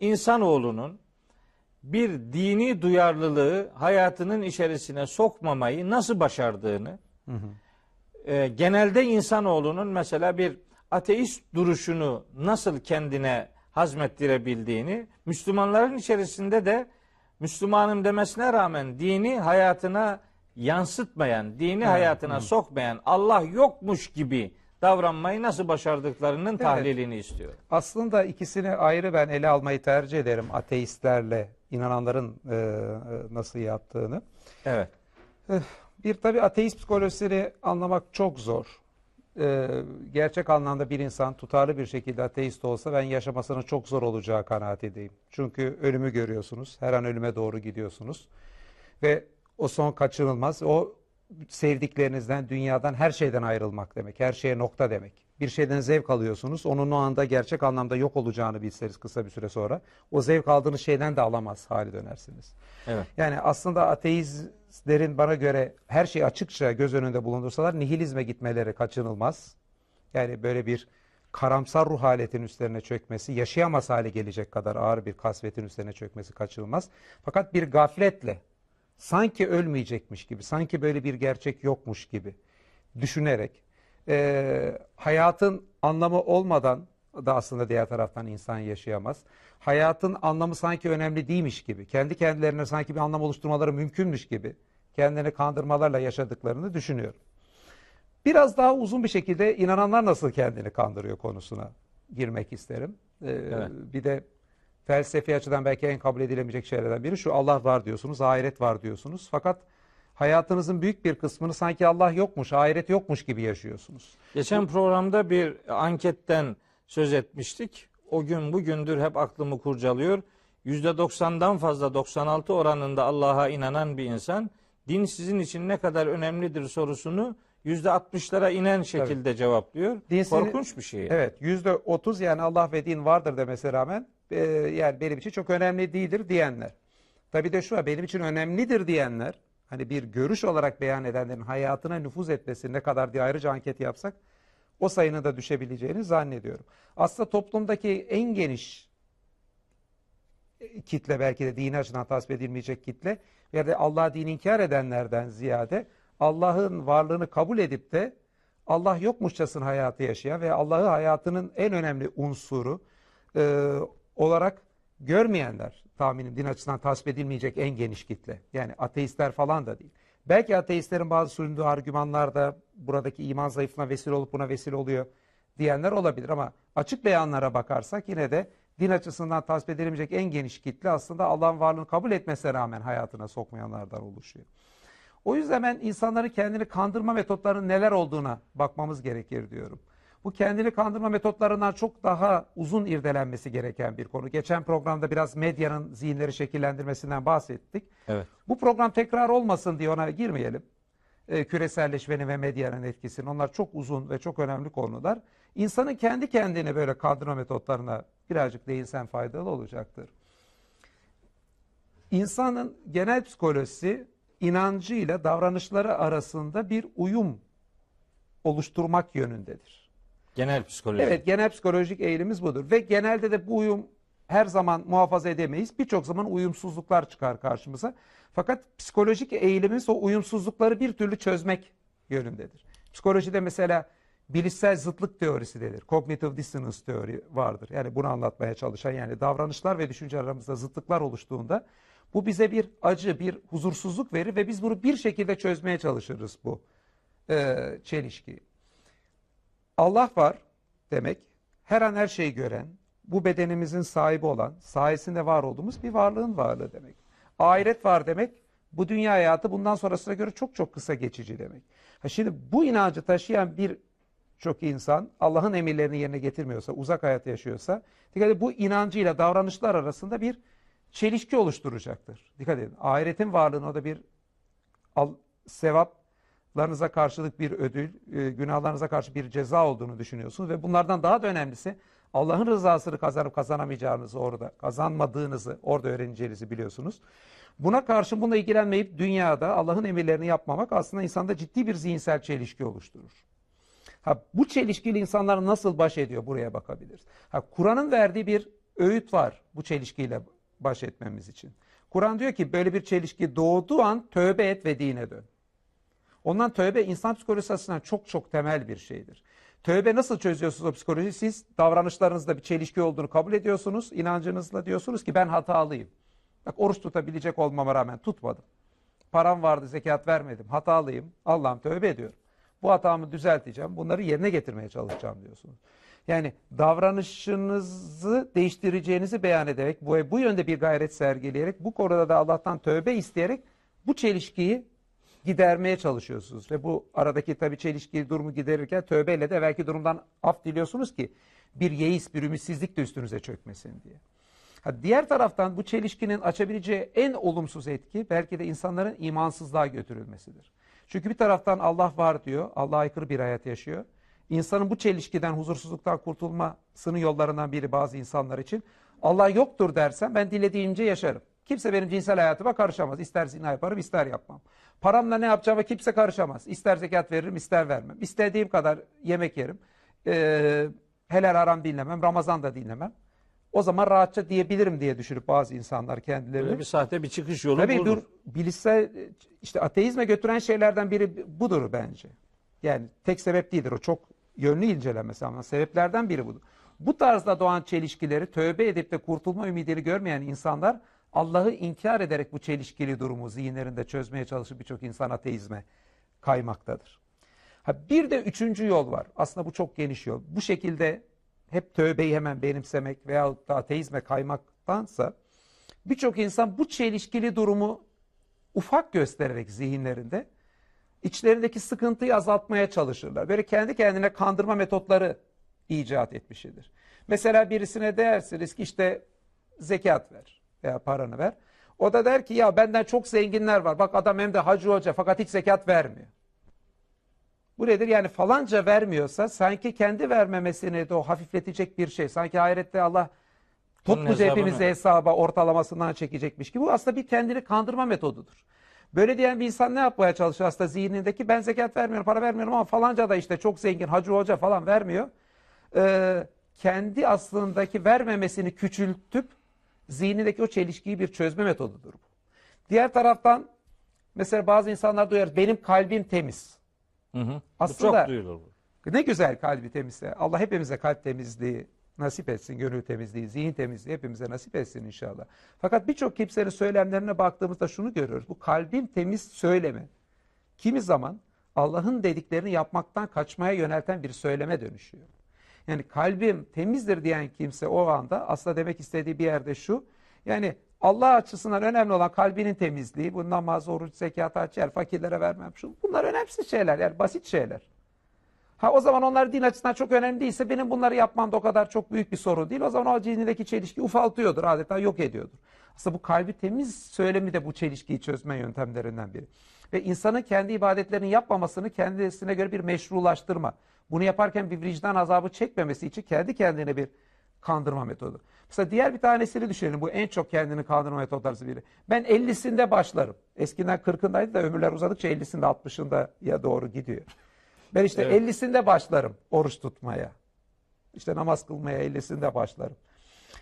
insanoğlunun bir dini duyarlılığı hayatının içerisine sokmamayı nasıl başardığını e, genelde insanoğlunun mesela bir ateist duruşunu nasıl kendine hazmettirebildiğini Müslümanların içerisinde de Müslümanım demesine rağmen dini hayatına yansıtmayan, dini hayatına sokmayan, Allah yokmuş gibi davranmayı nasıl başardıklarının tahlilini istiyor. Aslında ikisini ayrı ben ele almayı tercih ederim. Ateistlerle inananların e, e, nasıl yaptığını. Evet. Bir tabi ateist psikolojisini anlamak çok zor. E, gerçek anlamda bir insan tutarlı bir şekilde ateist olsa ben yaşamasının çok zor olacağı kanaatindeyim. Çünkü ölümü görüyorsunuz. Her an ölüme doğru gidiyorsunuz. Ve o son kaçınılmaz. O sevdiklerinizden, dünyadan, her şeyden ayrılmak demek. Her şeye nokta demek. Bir şeyden zevk alıyorsunuz. Onun o anda gerçek anlamda yok olacağını bilseniz kısa bir süre sonra. O zevk aldığınız şeyden de alamaz hali dönersiniz. Evet. Yani aslında ateistlerin bana göre her şeyi açıkça göz önünde bulundursalar nihilizme gitmeleri kaçınılmaz. Yani böyle bir karamsar ruh haletinin üstlerine çökmesi, yaşayamaz hale gelecek kadar ağır bir kasvetin üstlerine çökmesi kaçınılmaz. Fakat bir gafletle, sanki ölmeyecekmiş gibi, sanki böyle bir gerçek yokmuş gibi düşünerek, eee, hayatın anlamı olmadan da aslında diğer taraftan insan yaşayamaz. Hayatın anlamı sanki önemli değilmiş gibi, kendi kendilerine sanki bir anlam oluşturmaları mümkünmüş gibi kendini kandırmalarla yaşadıklarını düşünüyorum. Biraz daha uzun bir şekilde inananlar nasıl kendini kandırıyor konusuna girmek isterim. Ee, Evet. Bir de felsefi açıdan belki en kabul edilemeyecek şeylerden biri şu Allah var diyorsunuz, ahiret var diyorsunuz. Fakat hayatınızın büyük bir kısmını sanki Allah yokmuş, ahiret yokmuş gibi yaşıyorsunuz. Geçen programda bir anketten söz etmiştik. O gün bugündür hep aklımı kurcalıyor. %90'dan fazla 96 oranında Allah'a inanan bir insan din sizin için ne kadar önemlidir sorusunu %60'lara inen şekilde cevaplıyor. Din Korkunç bir şey. Evet, yüzde otuz yani Allah ve din vardır demesine rağmen e, yani benim için çok önemli değildir diyenler. Tabii de şu var, benim için önemlidir diyenler, hani bir görüş olarak beyan edenlerin hayatına nüfuz etmesi ne kadar diye ayrıca anket yapsak, o sayının da düşebileceğini zannediyorum. Aslında toplumdaki en geniş kitle belki de dini açıdan tasvip edilmeyecek kitle ya da Allah'a dini inkar edenlerden ziyade Allah'ın varlığını kabul edip de Allah yokmuşçasına hayatı yaşayan ve Allah'ı hayatının en önemli unsuru e, olarak görmeyenler tahminim din açısından tasvip edilmeyecek en geniş kitle. Yani ateistler falan da değil. Belki ateistlerin bazı sunduğu argümanlar da buradaki iman zayıflığına vesile olup buna vesile oluyor diyenler olabilir ama açık beyanlara bakarsak yine de din açısından tasvip edilemeyecek en geniş kitle aslında Allah'ın varlığını kabul etmesine rağmen hayatına sokmayanlardan oluşuyor. O yüzden ben insanların kendini kandırma metotlarının neler olduğuna bakmamız gerekir diyorum. Bu kendini kandırma metotlarından çok daha uzun irdelenmesi gereken bir konu. Geçen programda biraz medyanın zihinleri şekillendirmesinden bahsettik. Evet. Bu program tekrar olmasın diye ona girmeyelim. Ee, küreselleşmenin ve medyanın etkisini. Onlar çok uzun ve çok önemli konular. İnsanın kendi kendine böyle kandırma metotlarına birazcık değinsen faydalı olacaktır. İnsanın genel psikolojisi inancıyla davranışları arasında bir uyum oluşturmak yönündedir. Genel psikoloji. Evet genel psikolojik eğilimimiz budur ve genelde de bu uyum her zaman muhafaza edemeyiz. Birçok zaman uyumsuzluklar çıkar karşımıza. Fakat psikolojik eğilimimiz o uyumsuzlukları bir türlü çözmek yönündedir. Psikolojide mesela bilişsel zıtlık teorisi denir. Cognitive dissonance teori vardır. Yani bunu anlatmaya çalışan yani davranışlar ve düşünce aramızda zıtlıklar oluştuğunda bu bize bir acı, bir huzursuzluk verir ve biz bunu bir şekilde çözmeye çalışırız bu e, çelişkiyi. Allah var demek her an her şeyi gören, bu bedenimizin sahibi olan, sayesinde var olduğumuz bir varlığın varlığı demek. Ahiret var demek, bu dünya hayatı bundan sonrasına göre çok çok kısa geçici demek. Ha şimdi bu inancı taşıyan bir çok insan Allah'ın emirlerini yerine getirmiyorsa, uzak hayat yaşıyorsa, dikkat edin bu inancıyla davranışlar arasında bir çelişki oluşturacaktır. Dikkat edin, ahiretin varlığını o da bir al, sevaplarınıza karşılık bir ödül, e, günahlarınıza karşı bir ceza olduğunu düşünüyorsunuz ve bunlardan daha da önemlisi Allah'ın rızasını kazanıp kazanamayacağınızı orada, kazanmadığınızı orada öğreneceğinizi biliyorsunuz. Buna karşı bununla ilgilenmeyip dünyada Allah'ın emirlerini yapmamak aslında insanda ciddi bir zihinsel çelişki oluşturur. Ha, bu çelişkili insanlar nasıl baş ediyor buraya bakabiliriz. Ha, Kur'an'ın verdiği bir öğüt var bu çelişkiyle baş etmemiz için. Kur'an diyor ki böyle bir çelişki doğduğu an tövbe et ve dine dön. Ondan tövbe insan psikolojisi açısından çok çok temel bir şeydir. Tövbe nasıl çözüyorsunuz o psikolojiyi? Siz davranışlarınızda bir çelişki olduğunu kabul ediyorsunuz. inancınızla diyorsunuz ki ben hatalıyım. Bak oruç tutabilecek olmama rağmen tutmadım. Param vardı zekat vermedim. Hatalıyım. Allah'ım tövbe ediyorum. Bu hatamı düzelteceğim. Bunları yerine getirmeye çalışacağım diyorsunuz. Yani davranışınızı değiştireceğinizi beyan ederek bu, bu yönde bir gayret sergileyerek bu konuda da Allah'tan tövbe isteyerek bu çelişkiyi gidermeye çalışıyorsunuz. Ve bu aradaki tabii çelişki durumu giderirken tövbeyle de belki durumdan af diliyorsunuz ki bir yeis, bir ümitsizlik de üstünüze çökmesin diye. Ha, diğer taraftan bu çelişkinin açabileceği en olumsuz etki belki de insanların imansızlığa götürülmesidir. Çünkü bir taraftan Allah var diyor, Allah'a aykırı bir hayat yaşıyor. İnsanın bu çelişkiden, huzursuzluktan kurtulmasının yollarından biri bazı insanlar için Allah yoktur dersem ben dilediğimce yaşarım. Kimse benim cinsel hayatıma karışamaz. İster zina yaparım, ister yapmam. Paramla ne yapacağıma kimse karışamaz. İster zekat veririm, ister vermem. İstediğim kadar yemek yerim. Ee, helal haram dinlemem, Ramazan da dinlemem. O zaman rahatça diyebilirim diye düşünüp bazı insanlar kendilerini. Böyle bir sahte bir çıkış yolu Tabii budur. dur, bilişsel işte ateizme götüren şeylerden biri budur bence. Yani tek sebep değildir o çok yönlü incelenmesi ama sebeplerden biri budur. Bu tarzda doğan çelişkileri tövbe edip de kurtulma ümidini görmeyen insanlar Allah'ı inkar ederek bu çelişkili durumu zihinlerinde çözmeye çalışıp birçok insan ateizme kaymaktadır. Ha bir de üçüncü yol var. Aslında bu çok geniş yol. Bu şekilde hep tövbeyi hemen benimsemek veyahut da ateizme kaymaktansa birçok insan bu çelişkili durumu ufak göstererek zihinlerinde içlerindeki sıkıntıyı azaltmaya çalışırlar. Böyle kendi kendine kandırma metotları icat etmişidir. Mesela birisine dersiniz ki işte zekat ver veya paranı ver. O da der ki ya benden çok zenginler var. Bak adam hem de hacı hoca fakat hiç zekat vermiyor. Bu nedir? Yani falanca vermiyorsa sanki kendi vermemesini de o hafifletecek bir şey. Sanki ahirette Allah topluca hepimizi hesaba ortalamasından çekecekmiş gibi. Bu aslında bir kendini kandırma metodudur. Böyle diyen bir insan ne yapmaya çalışıyor aslında zihnindeki? Ben zekat vermiyorum, para vermiyorum ama falanca da işte çok zengin, hacı hoca falan vermiyor. Ee, kendi aslındaki vermemesini küçültüp zihnindeki o çelişkiyi bir çözme metodudur bu. Diğer taraftan mesela bazı insanlar duyar benim kalbim temiz. Hı hı. Aslında- çok duyulur. bu. Ne güzel kalbi temizse. Allah hepimize kalp temizliği nasip etsin, gönül temizliği, zihin temizliği hepimize nasip etsin inşallah. Fakat birçok kimsenin söylemlerine baktığımızda şunu görüyoruz. Bu kalbim temiz söyleme. Kimi zaman Allah'ın dediklerini yapmaktan kaçmaya yönelten bir söyleme dönüşüyor. Yani kalbim temizdir diyen kimse o anda aslında demek istediği bir yerde şu. Yani Allah açısından önemli olan kalbinin temizliği. Bu namaz, oruç, zekat, yer, fakirlere vermem. Şu, bunlar önemsiz şeyler yani basit şeyler. Ha o zaman onlar din açısından çok önemli değilse benim bunları yapmam da o kadar çok büyük bir sorun değil. O zaman o zihnindeki çelişki ufaltıyordur adeta yok ediyordur. Aslında bu kalbi temiz söylemi de bu çelişkiyi çözme yöntemlerinden biri. Ve insanın kendi ibadetlerini yapmamasını kendisine göre bir meşrulaştırma. Bunu yaparken bir vicdan azabı çekmemesi için kendi kendine bir kandırma metodu. Mesela diğer bir tanesini düşünelim. Bu en çok kendini kandırma metodlarından biri. Ben 50'sinde başlarım. Eskiden 40'ındaydı da ömürler uzadıkça 50'sinde 60'ında ya doğru gidiyor. Ben işte Evet. 50'sinde başlarım oruç tutmaya. İşte namaz kılmaya 50'sinde başlarım.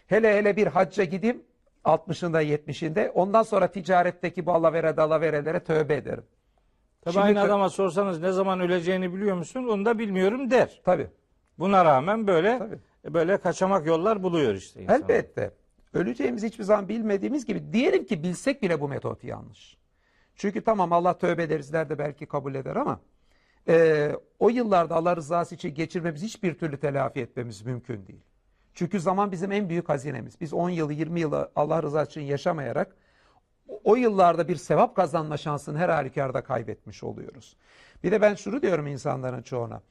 Hele hele bir hacca gideyim 60'ında 70'inde ondan sonra ticaretteki bu alavere dalaverelere tövbe ederim. Tabii Şimdi aynı adama sorsanız ne zaman öleceğini biliyor musun? Onu da bilmiyorum der. Tabii. Buna rağmen böyle Tabii. böyle kaçamak yollar buluyor işte insan. Elbette. Öleceğimizi hiçbir zaman bilmediğimiz gibi diyelim ki bilsek bile bu metot yanlış. Çünkü tamam Allah tövbe ederizler de belki kabul eder ama e, o yıllarda Allah rızası için geçirmemiz hiçbir türlü telafi etmemiz mümkün değil. Çünkü zaman bizim en büyük hazinemiz. Biz 10 yılı 20 yılı Allah rızası için yaşamayarak o- yıllarda bir sevap kazanma şansını her halükarda kaybetmiş oluyoruz. Bir de ben şunu diyorum insanların çoğuna.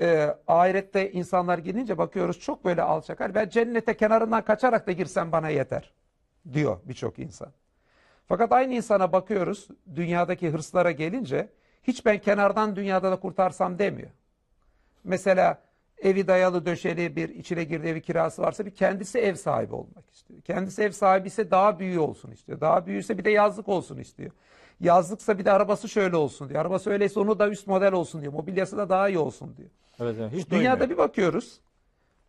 Ee, ahirette insanlar gidince bakıyoruz çok böyle alçak. Hani ben cennete kenarından kaçarak da girsem bana yeter diyor birçok insan. Fakat aynı insana bakıyoruz dünyadaki hırslara gelince hiç ben kenardan dünyada da kurtarsam demiyor. Mesela evi dayalı döşeli bir içine girdiği evi kirası varsa bir kendisi ev sahibi olmak istiyor. Kendisi ev sahibi ise daha büyüğü olsun istiyor. Daha büyüyse bir de yazlık olsun istiyor. Yazlıksa bir de arabası şöyle olsun diyor. Arabası öyleyse onu da üst model olsun diyor. Mobilyası da daha iyi olsun diyor. Evet, evet, hiç Dünyada duymuyor. bir bakıyoruz.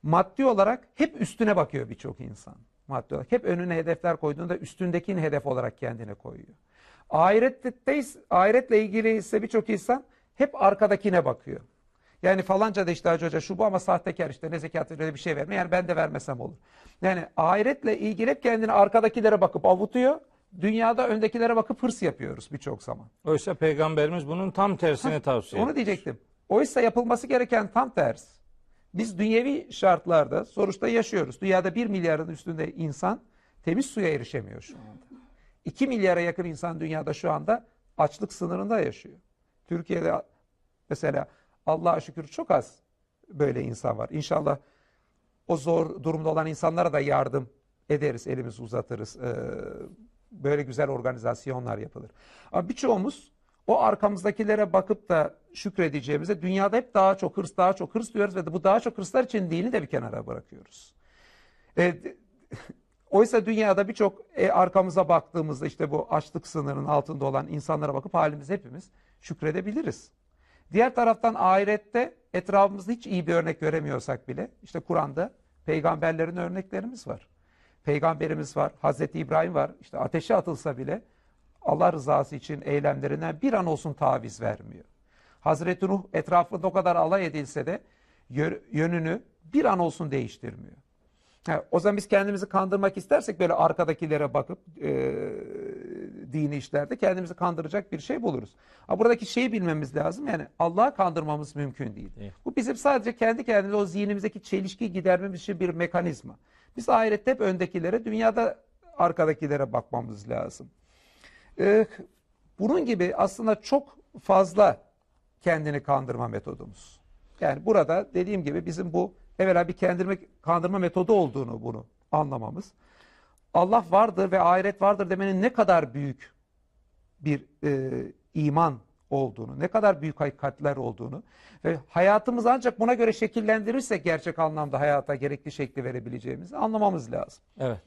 maddi olarak hep üstüne bakıyor birçok insan. Maddi olarak. Hep önüne hedefler koyduğunda üstündekini hedef olarak kendine koyuyor. Ahiretteyiz, ahiretle ilgili ise birçok insan hep arkadakine bakıyor. Yani falanca da işte Hacı Hoca şu bu ama sahtekar işte ne zekat öyle bir şey vermiyor. Yani ben de vermesem olur. Yani ahiretle ilgili hep kendini arkadakilere bakıp avutuyor. Dünyada öndekilere bakıp hırs yapıyoruz birçok zaman. Oysa peygamberimiz bunun tam tersini tavsiye Onu ediyor. diyecektim. Oysa yapılması gereken tam ters. Biz dünyevi şartlarda sonuçta yaşıyoruz. Dünyada 1 milyarın üstünde insan temiz suya erişemiyor şu anda. 2 milyara yakın insan dünyada şu anda açlık sınırında yaşıyor. Türkiye'de mesela Allah'a şükür çok az böyle insan var. İnşallah o zor durumda olan insanlara da yardım ederiz, elimizi uzatırız. Ee, böyle güzel organizasyonlar yapılır. Ama birçoğumuz o arkamızdakilere bakıp da şükredeceğimize dünyada hep daha çok hırs, daha çok hırs diyoruz ve bu daha çok hırslar için dini de bir kenara bırakıyoruz. E, oysa dünyada birçok e, arkamıza baktığımızda işte bu açlık sınırının altında olan insanlara bakıp halimiz hepimiz şükredebiliriz. Diğer taraftan ahirette etrafımızda hiç iyi bir örnek göremiyorsak bile işte Kur'an'da peygamberlerin örneklerimiz var. Peygamberimiz var, Hazreti İbrahim var. İşte ateşe atılsa bile Allah rızası için eylemlerinden bir an olsun taviz vermiyor. Hazreti Nuh etrafında o kadar alay edilse de yö- yönünü bir an olsun değiştirmiyor. Ha, o zaman biz kendimizi kandırmak istersek böyle arkadakilere bakıp e, dini işlerde kendimizi kandıracak bir şey buluruz. Ama buradaki şeyi bilmemiz lazım yani Allah'ı kandırmamız mümkün değil. Evet. Bu bizim sadece kendi kendimize o zihnimizdeki çelişkiyi gidermemiz için bir mekanizma. Biz ahirette hep öndekilere, dünyada arkadakilere bakmamız lazım. Ee, bunun gibi aslında çok fazla kendini kandırma metodumuz. Yani burada dediğim gibi bizim bu evvela bir kendini kandırma metodu olduğunu bunu anlamamız. Allah vardır ve ahiret vardır demenin ne kadar büyük bir e, iman olduğunu, ne kadar büyük hakikatler olduğunu ve hayatımızı ancak buna göre şekillendirirsek gerçek anlamda hayata gerekli şekli verebileceğimizi anlamamız lazım. Evet.